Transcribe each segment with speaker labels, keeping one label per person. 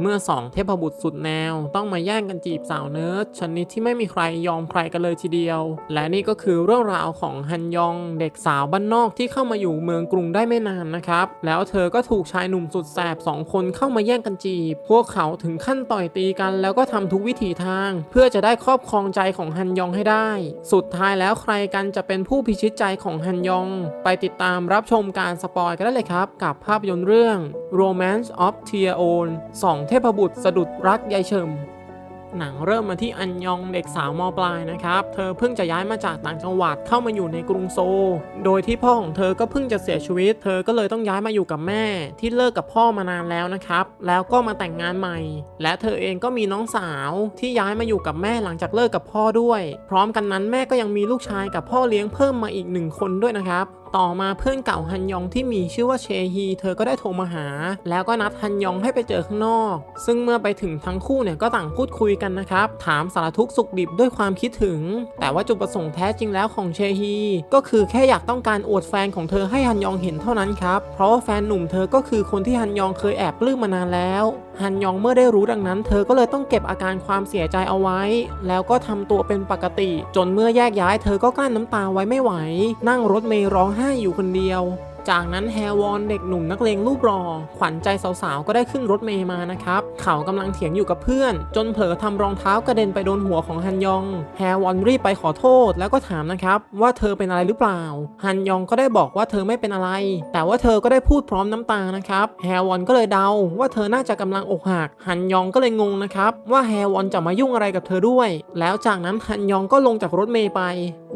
Speaker 1: เมื่อสองเทพบุตรสุดแนว ต้องมาแย่งกันจีบสาวเนิร์ดชนิดที่ไม่มีใครยอมใครกันเลยทีเดียว และนี่ก็คือเรื่องราวของฮันยองเด็กสาวบ้านนอกที่เข้ามาอยู่เมืองกรุงได้ไม่นานนะครับ แล้วเธอก็ถูกชายหนุ่มสุดแสบสองคนเข้ามาแย่งกันจีบ พวกเขาถึงขั้นต่อยตีกัน แล้วก็ทำทุกวิถีทาง เพื่อจะได้ครอบครองใจของฮันยองให้ได้ สุดท้ายแล้วใครกันจะเป็นผู้พิชิตใจของฮันยอง ไปติดตามรับชมการสปอยกันได้เลยครับ กับภาพยนตร์เรื่อง Romance of Tear On สองเทพบุตรสะดุดรักยายเฉิมหนังเริ่มมาที่อันยองเด็กสาวมปลายนะครับ เธอเพิ่งจะย้ายมาจากต่างจังหวัดเข้ามาอยู่ในกรุงโซลโดยที่พ่อของเธอก็เพิ่งจะเสียชีวิต เธอก็เลยต้องย้ายมาอยู่กับแม่ ที่เลิกกับพ่อมานานแล้วนะครับ แล้วก็มาแต่งงานใหม่ และเธอเองก็มีน้องสาวที่ย้ายมาอยู่กับแม่หลังจากเลิกกับพ่อด้วย พร้อมกันนั้นแม่ก็ยังมีลูกชายกับพ่อเลี้ยงเพิ่มมาอีกหนึ่งคนด้วยนะครับ ต่อมาเพื่อนเก่าฮันยองที่มีชื่อว่าเชฮี เธอก็ได้โทรมาหา แล้วก็นัดฮันยองให้ไปเจอข้างนอก ซึ่งเมื่อไปถึงทั้งคู่เนี่ยก็ต่างพูดคุยกันนะครับ ถามสารทุกข์สุขดิบด้วยความคิดถึง แต่ว่าจุดประสงค์แท้จริงแล้วของเชฮี ก็คือแค่อยากต้องการอวดแฟนของเธอให้ฮันยองเห็นเท่านั้นครับ เพราะว่าแฟนหนุ่มเธอก็คือคนที่ฮันยองเคยแอบปลื้มมานานแล้วฮันยองเมื่อได้รู้ดังนั้น เธอก็เลยต้องเก็บอาการความเสียใจเอาไว้ แล้วก็ทำตัวเป็นปกติ จนเมื่อแยกย้ายเธอก็กลั้นน้ำตาไว้ไม่ไหว นั่งรถเมล์ร้องไห้อยู่คนเดียว จากนั้นแฮวอนเด็กหนุ่มนักเลงรูปรอ ขวัญใจสาวๆ ก็ได้ขึ้นรถเมย์มานะครับ เขากำลังเถียงอยู่กับเพื่อน จนเผลอทำรองเท้ากระเด็นไปโดนหัวของฮันยอง แฮวอนรีบไปขอโทษแล้วก็ถามนะครับ ว่าเธอเป็นอะไรหรือเปล่า ฮันยองก็ได้บอกว่าเธอไม่เป็นอะไร แต่ว่าเธอก็ได้พูดพร้อมน้ำตานะครับแฮวอนก็เลยเดาว่าเธอน่าจะกำลังอกหักฮันยองก็เลยงงนะครับว่าแฮวอนจะมายุ่งอะไรกับเธอด้วย แล้วจากนั้นฮันยองก็ลงจากรถเมย์ไป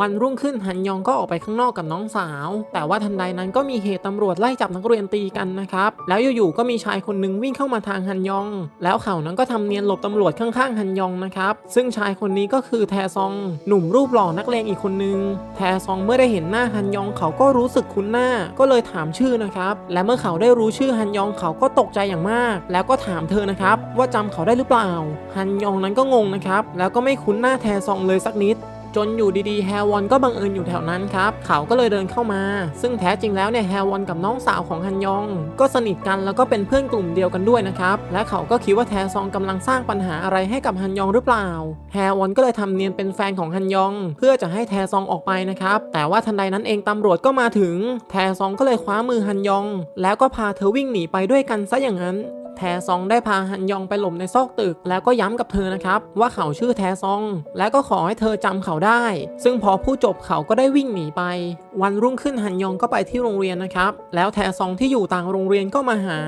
Speaker 1: วันรุ่งขึ้นฮันยองก็ออกไปข้างนอกกับน้องสาว แต่ว่าทันใดนั้นก็มีีเหตุตำรวจไล่จับนักเรียนตีกันนะครับ แล้วอยู่ๆก็มีชายคนหนึ่งวิ่งเข้ามาทางฮันยอง แล้วเขานั้นก็ทำเนียนหลบตำรวจข้างๆฮันยองนะครับ ซึ่งชายคนนี้ก็คือแทซอง หนุ่มรูปหล่อนักเลงอีกคนนึง แทซองเมื่อได้เห็นหน้าฮันยองเขาก็รู้สึกคุ้นหน้า ก็เลยถามชื่อนะครับ และเมื่อเขาได้รู้ชื่อฮันยองเขาก็ตกใจอย่างมาก แล้วก็ถามเธอนะครับ ว่าจำเขาได้หรือเปล่า ฮันยองนั้นก็งงนะครับ แล้วก็ไม่คุ้นหน้าแทซองเลยสักนิด จนอยู่ดีๆแฮวอนก็บังเอิญอยู่แถวนั้นครับ เขาก็เลยเดินเข้ามา ซึ่งแท้จริงแล้วเนี่ยแฮวอนกับน้องสาวของฮันยอง ก็สนิทกันแล้วก็เป็นเพื่อนกลุ่มเดียวกันด้วยนะครับ และเขาก็คิดว่าแทซองกำลังสร้างปัญหาอะไรให้กับฮันยองหรือเปล่า แฮวอนก็เลยทำเนียนเป็นแฟนของฮันยอง เพื่อจะให้แทซองออกไปนะครับ แต่ว่าทันใดนั้นเองตำรวจก็มาถึง แทซองก็เลยคว้ามือฮันยอง แล้วก็พาเธอวิ่งหนีไปด้วยกันซะอย่างนั้น แทซองได้พาฮันยองไปหลบในซอกตึก แล้วก็ย้ำกับเธอนะครับว่าเขาชื่อแทซอง และก็ขอให้เธอจำเขาได้ ซึ่งพอผู้จบเขาก็ได้วิ่งหนีไป วันรุ่งขึ้นฮันยองก็ไปที่โรงเรียนนะครับ แล้วแทซองที่อยู่ต่างโรงเรียนก็มาหา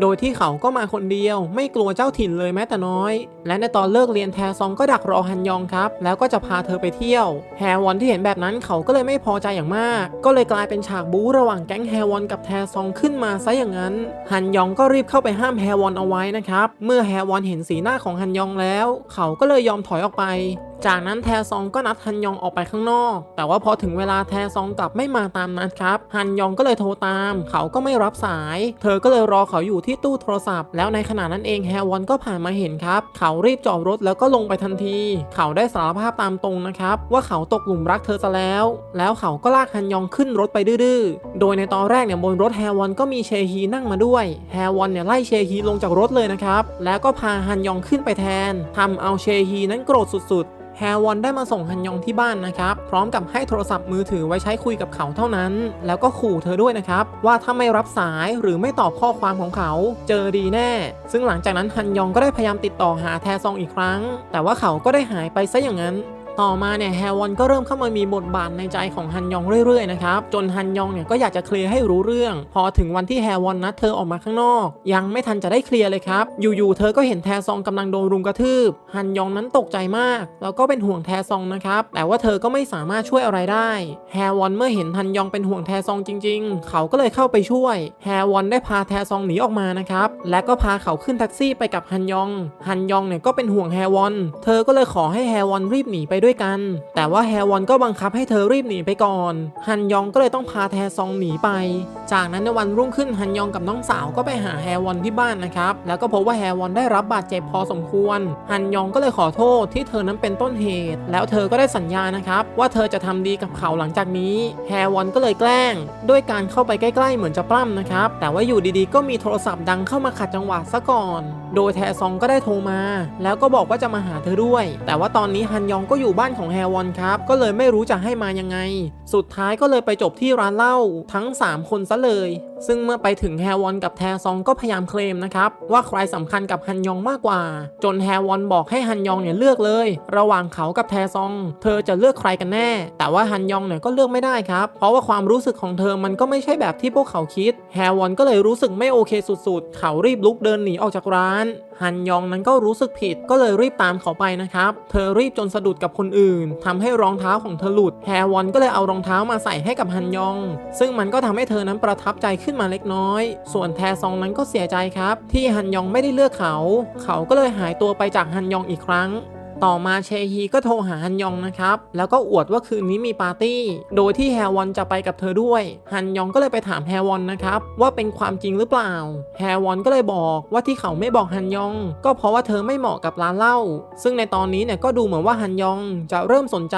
Speaker 1: โดยที่เขาก็มาคนเดียว ไม่กลัวเจ้าถิ่นเลยแม้แต่น้อย และในตอนเลิกเรียนแทซองก็ดักรอฮันยองครับ แล้วก็จะพาเธอไปเที่ยว แฮวอนที่เห็นแบบนั้นเขาก็เลยไม่พอใจอย่างมาก ก็เลยกลายเป็นฉากบู๊ระหว่างแก๊งแฮวอนกับแทซองขึ้นมาซะอย่างนั้น ฮันยองก็รีบเข้าไปห้ามแฮวอนเอาไว้นะครับ เมื่อแฮวอนเห็นสีหน้าของฮันยองแล้ว เขาก็เลยยอมถอยออกไปจากนั้นแทซองก็นัดฮันยองออกไปข้างนอก แต่ว่าพอถึงเวลาแทซองกลับไม่มาตามนัดครับ ฮันยองก็เลยโทรตาม เขาก็ไม่รับสาย เธอก็เลยรอเขาอยู่ที่ตู้โทรศัพท์ แล้วในขณะนั้นเองแฮวอนก็ผ่านมาเห็นครับ เขารีบจอดรถแล้วก็ลงไปทันที เขาได้สารภาพตามตรงนะครับ ว่าเขาตกหลุมรักเธอซะแล้ว แล้วเขาก็ลากฮันยองขึ้นรถไปดื้อๆ โดยในตอนแรกเนี่ยบนรถแฮวอนก็มีเชฮีนั่งมาด้วยแฮวอนเนี่ยไล่เชฮีลงจากรถเลยนะครับ แล้วก็พาฮันยองขึ้นไปแทนทำเอาเชฮีนั้นโกรธสุดๆแฮวอนได้มาส่งฮันยองที่บ้านนะครับ พร้อมกับให้โทรศัพท์มือถือไว้ใช้คุยกับเขาเท่านั้น แล้วก็ขู่เธอด้วยนะครับ ว่าถ้าไม่รับสายหรือไม่ตอบข้อความของเขาเจอดีแน่ ซึ่งหลังจากนั้นฮันยองก็ได้พยายามติดต่อหาแทซองอีกครั้ง แต่ว่าเขาก็ได้หายไปซะอย่างนั้น ต่อมาเนี่ยแฮวอนก็เริ่มเข้ามามีบทบาทในใจของฮันยองเรื่อยๆนะครับจนฮันยองเนี่ยก็อยากจะเคลียร์ให้รู้เรื่อง พอถึงวันที่แฮวอนนัดเธอออกมาข้างนอก ยังไม่ทันจะได้เคลียร์เลยครับ อยู่ๆเธอก็เห็นแทซองกำลังโดนรุมกระทืบฮันยองนั้นตกใจมาก แล้วก็เป็นห่วงแทซองนะครับแต่ว่าเธอก็ไม่สามารถช่วยอะไรได้แฮวอนเมื่อเห็นฮันยองเป็นห่วงแทซองจริง ๆ เขาก็เลยเข้าไปช่วยแฮวอนได้พาแทซองหนีออกมานะครับและก็พาเขาขึ้นแท็กซี่ไปกับฮันยองฮันยองเนี่ยก็เป็นห่วงแฮวอนเธอก็เลยขอให้แฮวอนรีบหนีไปด้วยกัน แต่ว่าแฮวอนก็บังคับให้เธอรีบหนีไปก่อน ฮันยองก็เลยต้องพาแทซองหนีไป จากนั้นในวันรุ่งขึ้นฮันยองกับน้องสาวก็ไปหาแฮวอนที่บ้านนะครับ แล้วก็พบว่าแฮวอนได้รับบาดเจ็บพอสมควร ฮันยองก็เลยขอโทษที่เธอนั้นเป็นต้นเหตุ แล้วเธอก็ได้สัญญานะครับ ว่าเธอจะทำดีกับเขาหลังจากนี้ แฮวอนก็เลยแกล้ง ด้วยการเข้าไปใกล้ๆเหมือนจะปล้ำนะครับ แต่ว่าอยู่ดีๆ ก็มีโทรศัพท์ดังเข้ามาขัดจังหวะซะก่อน โดยแทซองก็ได้โทรมา แล้วก็บอกว่าจะมาหาเธอด้วย แต่ว่าตอนนี้ฮันยองก็อยู่บ้านของแฮวอนครับ ก็เลยไม่รู้จะให้มายังไง สุดท้ายก็เลยไปจบที่ร้านเหล้าทั้ง 3 คนซะเลย ซึ่งเมื่อไปถึงแฮวอนกับแทซองก็พยายามเคลมนะครับ ว่าใครสำคัญกับฮันยองมากกว่า จนแฮวอนบอกให้ฮันยองเนี่ยเลือกเลย ระหว่างเขากับแทซอง เธอจะเลือกใครกันแน่ แต่ว่าฮันยองเนี่ยก็เลือกไม่ได้ครับ เพราะว่าความรู้สึกของเธอมันก็ไม่ใช่แบบที่พวกเขาคิด แฮวอนก็เลยรู้สึกไม่โอเคสุดๆ เขารีบลุกเดินหนีออกจากร้าน ฮันยองนั้นก็รู้สึกผิดก็เลยรีบตามเขาไปนะครับ เธอรีบจนสะดุดกับคนอื่นทำให้รองเท้าของเธอหลุด แฮวอนก็เลยเอารองเท้ามาใส่ให้กับฮันยอง ซึ่งมันก็ทำให้เธอนั้นประทับใจขึ้นมาเล็กน้อย ส่วนแทซองนั้นก็เสียใจครับ ที่ฮันยองไม่ได้เลือกเขา เขาก็เลยหายตัวไปจากฮันยองอีกครั้ง ต่อมาเชฮีก็โทรหาฮันยองนะครับ แล้วก็อวดว่าคืนนี้มีปาร์ตี้ โดยที่แฮวอนจะไปกับเธอด้วย ฮันยองก็เลยไปถามแฮวอนนะครับ ว่าเป็นความจริงหรือเปล่า แฮวอนก็เลยบอกว่าที่เขาไม่บอกฮันยอง ก็เพราะว่าเธอไม่เหมาะกับร้านเหล้า ซึ่งในตอนนี้เนี่ยก็ดูเหมือนว่าฮันยองจะเริ่มสนใจ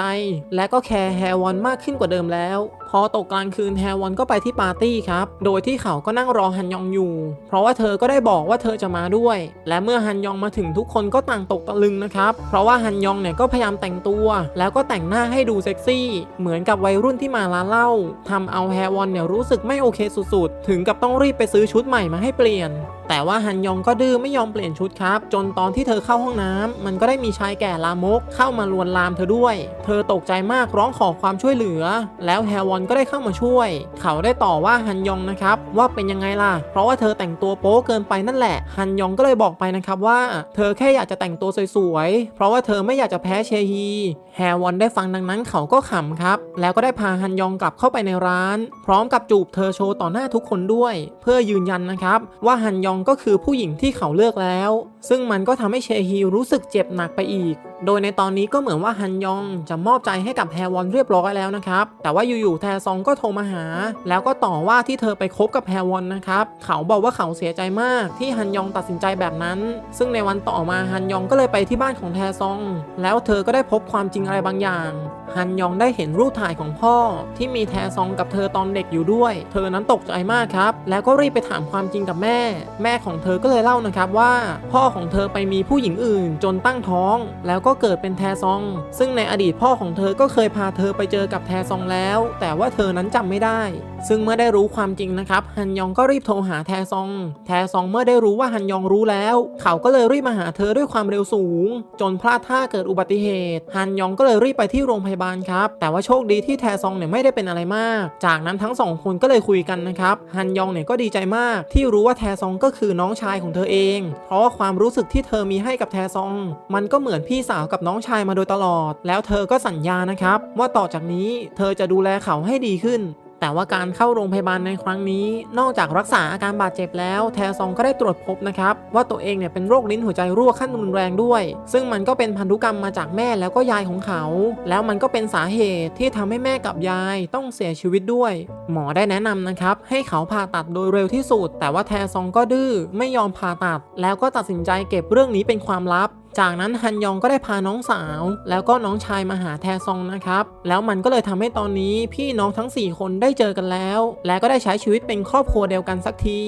Speaker 1: และก็แคร์แฮวอนมากขึ้นกว่าเดิมแล้วพอตกกลางคืนแฮวอนก็ไปที่ปาร์ตี้ครับ โดยที่เขาก็นั่งรอฮันยองอยู่ เพราะว่าเธอก็ได้บอกว่าเธอจะมาด้วย และเมื่อฮันยองมาถึงทุกคนก็ต่างตกตะลึงนะครับ เพราะว่าฮันยองเนี่ยก็พยายามแต่งตัว แล้วก็แต่งหน้าให้ดูเซ็กซี่ เหมือนกับวัยรุ่นที่มาร้านเหล้าทำเอาแฮวอนเนี่ยรู้สึกไม่โอเคสุดๆ ถึงกับต้องรีบไปซื้อชุดใหม่มาให้เปลี่ยนแต่ว่าฮันยองก็ดื้อไม่ยอมเปลี่ยนชุดครับ จนตอนที่เธอเข้าห้องน้ำมันก็ได้มีชายแก่ลามกเข้ามาลวนลามเธอด้วย เธอตกใจมากร้องขอความช่วยเหลือ แล้วแฮวอนก็ได้เข้ามาช่วย เขาได้ต่อว่าฮันยองนะครับว่าเป็นยังไงล่ะ เพราะว่าเธอแต่งตัวโป๊เกินไปนั่นแหละ ฮันยองก็เลยบอกไปนะครับว่า เธอแค่อยากจะแต่งตัวสวยๆ เพราะว่าเธอไม่อยากจะแพ้เชฮีแฮวอนได้ฟังดังนั้นเขาก็ขำครับ แล้วก็ได้พาฮันยองกลับเข้าไปในร้าน พร้อมกับจูบเธอโชว์ต่อหน้าทุกคนด้วย เพื่อยืนยันนะครับว่าฮันยองก็คือผู้หญิงที่เขาเลือกแล้ว ซึ่งมันก็ทำให้เชฮีรู้สึกเจ็บหนักไปอีกโดยในตอนนี้ก็เหมือนว่าฮันยองจะมอบใจให้กับแฮวอนเรียบร้อยแล้วนะครับ แต่ว่าอยู่ๆแทซองก็โทรมาหา แล้วก็ต่อว่าที่เธอไปคบกับแฮวอนนะครับ เขาบอกว่าเขาเสียใจมากที่ฮันยองตัดสินใจแบบนั้น ซึ่งในวันต่อมาฮันยองก็เลยไปที่บ้านของแทซอง แล้วเธอก็ได้พบความจริงอะไรบางอย่าง ฮันยองได้เห็นรูปถ่ายของพ่อ ที่มีแทซองกับเธอตอนเด็กอยู่ด้วย เธอนั้นตกใจมากครับ แล้วก็รีบไปถามความจริงกับแม่ แม่ของเธอก็เลยเล่านะครับว่า พ่อของเธอไปมีผู้หญิงอื่นจนตั้งท้อง แล้วก็เกิดเป็นแทซอง ซึ่งในอดีตพ่อของเธอก็เคยพาเธอไปเจอกับแทซองแล้ว แต่ว่าเธอนั้นจำไม่ได้ ซึ่งเมื่อได้รู้ความจริงนะครับฮันยองก็รีบโทรหาแทซอง แทซองเมื่อได้รู้ว่าฮันยองรู้แล้ว เขาก็เลยรีบมาหาเธอด้วยความเร็วสูง จนพลาดท่าเกิดอุบัติเหตุฮันยองก็เลยรีบไปที่โรงพยาบาลครับแต่ว่าโชคดีที่แทซองเนี่ยไม่ได้เป็นอะไรมาก จากนั้นทั้งสองคนก็เลยคุยกันนะครับฮันยองเนี่ยก็ดีใจมาก ที่รู้ว่าแทซองก็คือน้องชายของเธอเอง เพราะว่าความรู้สึกที่เธอมีให้กับแทซอง มันก็เหมือนพี่สาวกับน้องชายมาโดยตลอด แล้วเธอก็สัญญานะครับ ว่าต่อจากนี้เธอจะดูแลเขาให้ดีขึ้น แต่ว่าการเข้าโรงพยาบาลในครั้งนี้ นอกจากรักษาอาการบาดเจ็บแล้ว แทซองก็ได้ตรวจพบนะครับ ว่าตัวเองเนี่ยเป็นโรคลิ้นหัวใจรั่วขั้นรุนแรงด้วย ซึ่งมันก็เป็นพันธุกรรมมาจากแม่แล้วก็ยายของเขา แล้วมันก็เป็นสาเหตุที่ทำให้แม่กับยายต้องเสียชีวิตด้วย หมอได้แนะนำนะครับ ให้เขาผ่าตัดโดยเร็วที่สุด แต่ว่าแทซองก็ดื้อไม่ยอมผ่าตัด แล้วก็ตัดสินใจเก็บเรื่องนี้เป็นความลับ จากนั้นฮันยองก็ได้พาน้องสาว แล้วก็น้องชายมาหาแทซองนะครับ แล้วมันก็เลยทำให้ตอนนี้พี่น้องทั้ง 4 คนได้เจอกันแล้ว และก็ได้ใช้ชีวิตเป็นครอบครัวเดียวกันสักที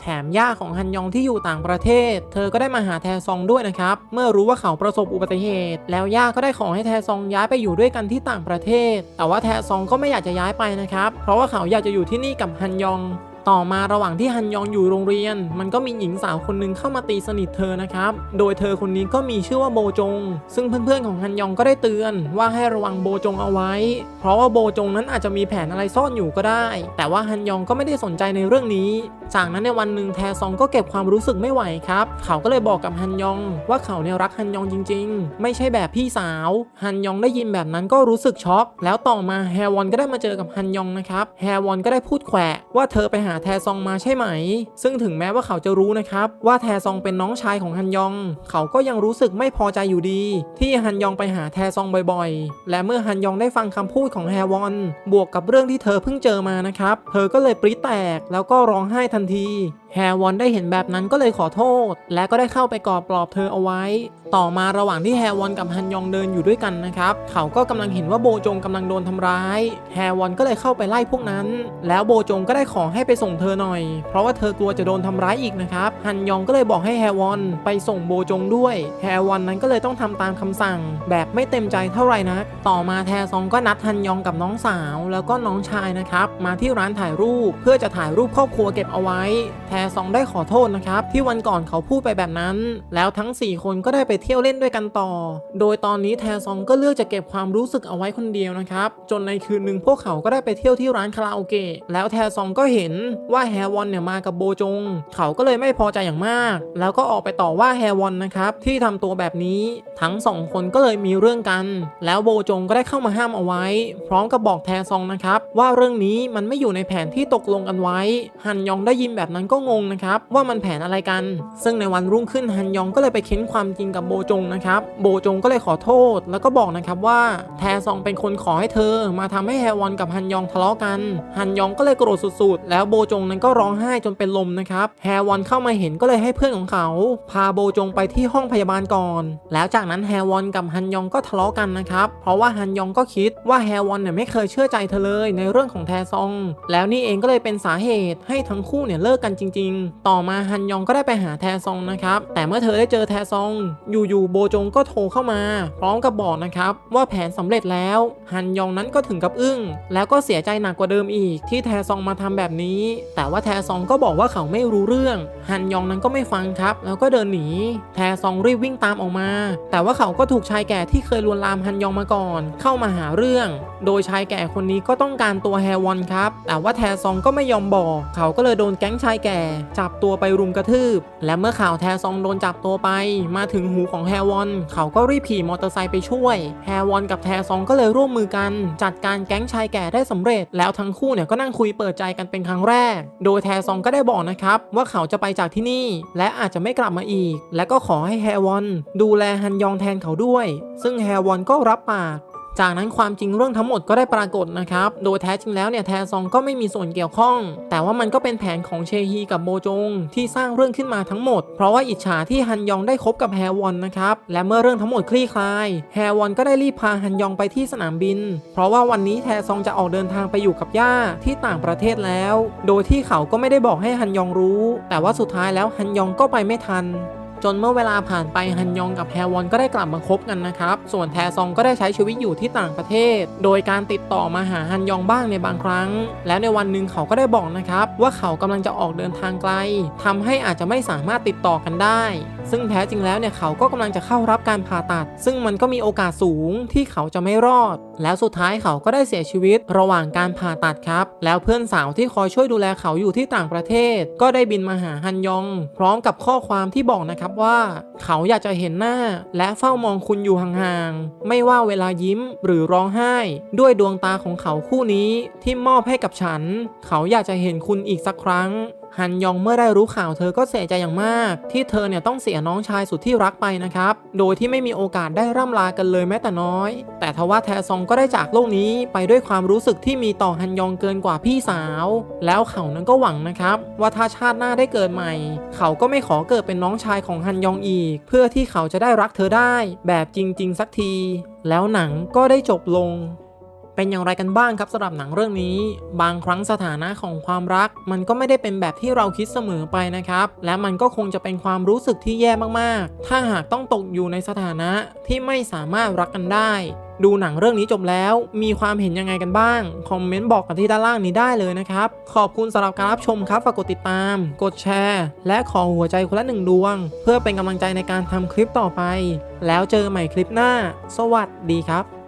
Speaker 1: แถมย่าของฮันยองที่อยู่ต่างประเทศ เธอก็ได้มาหาแทซองด้วยนะครับ เมื่อรู้ว่าเขาประสบอุบัติเหตุ แล้วย่าก็ได้ขอให้แทซองย้ายไปอยู่ด้วยกันที่ต่างประเทศ แต่ว่าแทซองก็ไม่อยากจะย้ายไปนะครับ เพราะว่าเขาอยากจะอยู่ที่นี่กับฮันยอง ต่อมาระหว่างที่ฮันยองอยู่โรงเรียน มันก็มีหญิงสาวคนหนึ่งเข้ามาตีสนิทเธอนะครับ โดยเธอคนนี้ก็มีชื่อว่าโบจง ซึ่งเพื่อนๆของฮันยองก็ได้เตือน ว่าให้ระวังโบจงเอาไว้ เพราะว่าโบจงนั้นอาจจะมีแผนอะไรซ่อนอยู่ก็ได้ แต่ว่าฮันยองก็ไม่ได้สนใจในเรื่องนี้ จากนั้นในวันหนึ่งแทซองก็เก็บความรู้สึกไม่ไหวครับ เขาก็เลยบอกกับฮันยอง ว่าเขาเนี่ยรักฮันยองจริง ๆ ไม่ใช่แบบพี่สาว ฮันยองได้ยินแบบนั้นก็รู้สึกช็อก แล้วต่อมาแฮวอนก็ได้มาเจอกับฮันยองนะครับ แฮวอนก็ได้พูดแขวะว่าเธอไปหาาแทซองมาใช่ไหม ซึ่งถึงแม้ว่าเขาจะรู้นะครับ ว่าแทซองเป็นน้องชายของฮันยอง เขาก็ยังรู้สึกไม่พอใจอยู่ดี ที่ฮันยองไปหาแทซองบ่อยๆ และเมื่อฮันยองได้ฟังคำพูดของแฮวอน บวกกับเรื่องที่เธอเพิ่งเจอมานะครับ เธอก็เลยปริแตกแล้วก็ร้องไห้ทันทีแฮวอนได้เห็นแบบนั้นก็เลยขอโทษ และก็ได้เข้าไปกอดปลอบเธอเอาไว้ ต่อมาระหว่างที่แฮวอนกับฮันยองเดินอยู่ด้วยกันนะครับเขาก็กำลังเห็นว่าโบจงกำลังโดนทำร้ายแฮวอนก็เลยเข้าไปไล่พวกนั้น แล้วโบจงก็ได้ขอให้ไปส่งเธอหน่อย เพราะว่าเธอกลัวจะโดนทำร้ายอีกนะครับ ฮันยองก็เลยบอกให้แฮวอนไปส่งโบจงด้วย แฮวอนนั้นก็เลยต้องทำตามคำสั่ง แบบไม่เต็มใจเท่าไหร่นักต่อมาแทซองก็นัดฮันยองกับน้องสาว แล้วก็น้องชายนะครับมาที่ร้านถ่ายรูปเพื่อจะถ่ายรูปครอบครัวเก็บเอาไว้ แทซองได้ขอโทษนะครับที่วันก่อนเขาพูดไปแบบนั้น แล้วทั้ง 4 คนก็ได้ไปเที่ยวเล่นด้วยกันต่อ โดยตอนนี้แทซองก็เลือกจะเก็บความรู้สึกเอาไว้คนเดียวนะครับจนในคืนหนึ่งพวกเขาก็ได้ไปเที่ยวที่ร้านคาราโอเกะแล้วแทซองก็เห็นว่าแฮวอนเนี่ยมากับโบจง เขาก็เลยไม่พอใจอย่างมาก แล้วก็ออกไปต่อว่าแฮวอนนะครับที่ทำตัวแบบนี้ทั้งสองคนก็เลยมีเรื่องกัน แล้วโบจงก็ได้เข้ามาห้ามเอาไว้ พร้อมกับบอกแทซองนะครับว่าเรื่องนี้มันไม่อยู่ในแผนที่ตกลงกันไว้ ฮันยองได้ยินแบบนั้นก็งงนะครับว่ามันแผนอะไรกัน ซึ่งในวันรุ่งขึ้นฮันยองก็เลยไปเค้นความจริงกับโบจงนะครับโบจงก็เลยขอโทษ แล้วก็บอกนะครับว่าแทซองเป็นคนขอให้เธอ มาทำให้แฮวอนกับฮันยองทะเลาะกัน ฮันยองก็เลยโกรธสุดๆ แล้วโบจงนั้นก็ร้องไห้จนเป็นลมนะครับแฮวอนเข้ามาเห็นก็เลยให้เพื่อนของเขา พาโบจงไปที่ห้องพยาบาลก่อน แล้วจากนั้นแฮวอนกับฮันยองก็ทะเลาะกันนะครับ เพราะว่าฮันยองก็คิดว่าแฮวอนเนี่ยไม่เคยเชื่อใจเธอเลยในเรื่องของแทซอง แล้วนี่เองก็เลยเป็นสาเหตุให้ทั้งคู่เนี่ยเลิกกันจริง ๆ ต่อมาฮันยองก็ได้ไปหาแทซองนะครับ แต่เมื่อเธอได้เจอแทซอง อยู่ๆโบจงก็โทรเข้ามา พร้อมกับบอกนะครับว่าแผนสำเร็จแล้วฮันยองนั้นก็ถึงกับอึ้ง แล้วก็เสียใจหนักกว่าเดิมอีกที่แทซองมาทำแบบนี้แต่ว่าแทซองก็บอกว่าเขาไม่รู้เรื่อง ฮันยองนั้นก็ไม่ฟังครับ แล้วก็เดินหนี แทซองรีบวิ่งตามออกมา แต่ว่าเขาก็ถูกชายแก่ที่เคยลวนลามฮันยองมาก่อน เข้ามาหาเรื่อง โดยชายแก่คนนี้ก็ต้องการตัวแฮวอนครับ แต่ว่าแทซองก็ไม่ยอมบอก เขาก็เลยโดนแก๊งชายแก่ จับตัวไปรุมกระทืบ และเมื่อข่าวแทซองโดนจับตัวไป มาถึงหูของแฮวอน เขาก็รีบขี่มอเตอร์ไซค์ไปช่วย แฮวอนกับแทซองก็เลยร่วมมือกัน จัดการแก๊งชายแก่ได้สำเร็จ แล้วทั้งคู่เนี่ยก็นั่งคุยเปิดใจกันเป็นครั้งแรกโดยแทซองก็ได้บอกนะครับว่าเขาจะไปจากที่นี่ และอาจจะไม่กลับมาอีก และก็ขอให้แฮวอนดูแลฮันยองแทนเขาด้วย ซึ่งแฮวอนก็รับปาก จากนั้นความจริงเรื่องทั้งหมดก็ได้ปรากฏนะครับ โดยแท้จริงแล้วเนี่ยแทซองก็ไม่มีส่วนเกี่ยวข้อง แต่ว่ามันก็เป็นแผนของเชฮีกับโบจง ที่สร้างเรื่องขึ้นมาทั้งหมด เพราะว่าอิจฉาที่ฮันยองได้คบกับแฮวอนนะครับ และเมื่อเรื่องทั้งหมดคลี่คลาย แฮวอนก็ได้รีบพาฮันยองไปที่สนามบิน เพราะว่าวันนี้แทซองจะออกเดินทางไปอยู่กับย่าที่ต่างประเทศแล้ว โดยที่เขาก็ไม่ได้บอกให้ฮันยองรู้ แต่ว่าสุดท้ายแล้วฮันยองก็ไปไม่ทัน จนเมื่อเวลาผ่านไปฮันยองกับแฮวอนก็ได้กลับมาคบกันนะครับ ส่วนแทซองก็ได้ใช้ชีวิตอยู่ที่ต่างประเทศ โดยการติดต่อมาหาฮันยองบ้างในบางครั้ง แล้วในวันหนึ่งเขาก็ได้บอกนะครับว่าเขากำลังจะออกเดินทางไกลทำให้อาจจะไม่สามารถติดต่อกันได้ ซึ่งแท้จริงแล้วเนี่ยเขาก็กำลังจะเข้ารับการผ่าตัด ซึ่งมันก็มีโอกาสสูงที่เขาจะไม่รอดแล้วสุดท้ายเขาก็ได้เสียชีวิตระหว่างการผ่าตัดครับ แล้วเพื่อนสาวที่คอยช่วยดูแลเขาอยู่ที่ต่างประเทศ ก็ได้บินมาหาฮันยอง พร้อมกับข้อความที่บอกนะครับว่า เขาอยากจะเห็นหน้า และเฝ้ามองคุณอยู่ห่างๆไม่ว่าเวลายิ้มหรือร้องไห้ ด้วยดวงตาของเขาคู่นี้ที่มอบให้กับฉัน เขาอยากจะเห็นคุณอีกสักครั้ง ฮันยองเมื่อได้รู้ข่าวเธอก็เสียใจอย่างมาก ที่เธอเนี่ยต้องเสียน้องชายสุดที่รักไปนะครับ โดยที่ไม่มีโอกาสได้ร่ำลากันเลยแม้แต่น้อย แต่ทว่าแทซองก็ได้จากโลกนี้ไปด้วยความรู้สึกที่มีต่อฮันยองเกินกว่าพี่สาว แล้วเขานั้นก็หวังนะครับ ว่าถ้าชาติหน้าได้เกิดใหม่ เขาก็ไม่ขอเกิดเป็นน้องชายของฮันยองอีก เพื่อที่เขาจะได้รักเธอได้ แบบจริง ๆ สักที แล้วหนังก็ได้จบลง เป็นอย่างไรกันบ้างครับสำหรับหนังเรื่องนี้ บางครั้งสถานะของความรัก มันก็ไม่ได้เป็นแบบที่เราคิดเสมอไปนะครับ และมันก็คงจะเป็นความรู้สึกที่แย่มากๆ ถ้าหากต้องตกอยู่ในสถานะที่ไม่สามารถรักกันได้ ดูหนังเรื่องนี้จบแล้ว มีความเห็นยังไงกันบ้าง คอมเมนต์บอกกันที่ด้านล่างนี้ได้เลยนะครับ ขอบคุณสำหรับการรับชมครับฝากกดติดตาม กดแชร์ และขอหัวใจคนละหนึ่งดวง เพื่อเป็นกำลังใจในการทำคลิปต่อไป แล้วเจอใหม่คลิปหน้า สวัสดีครับ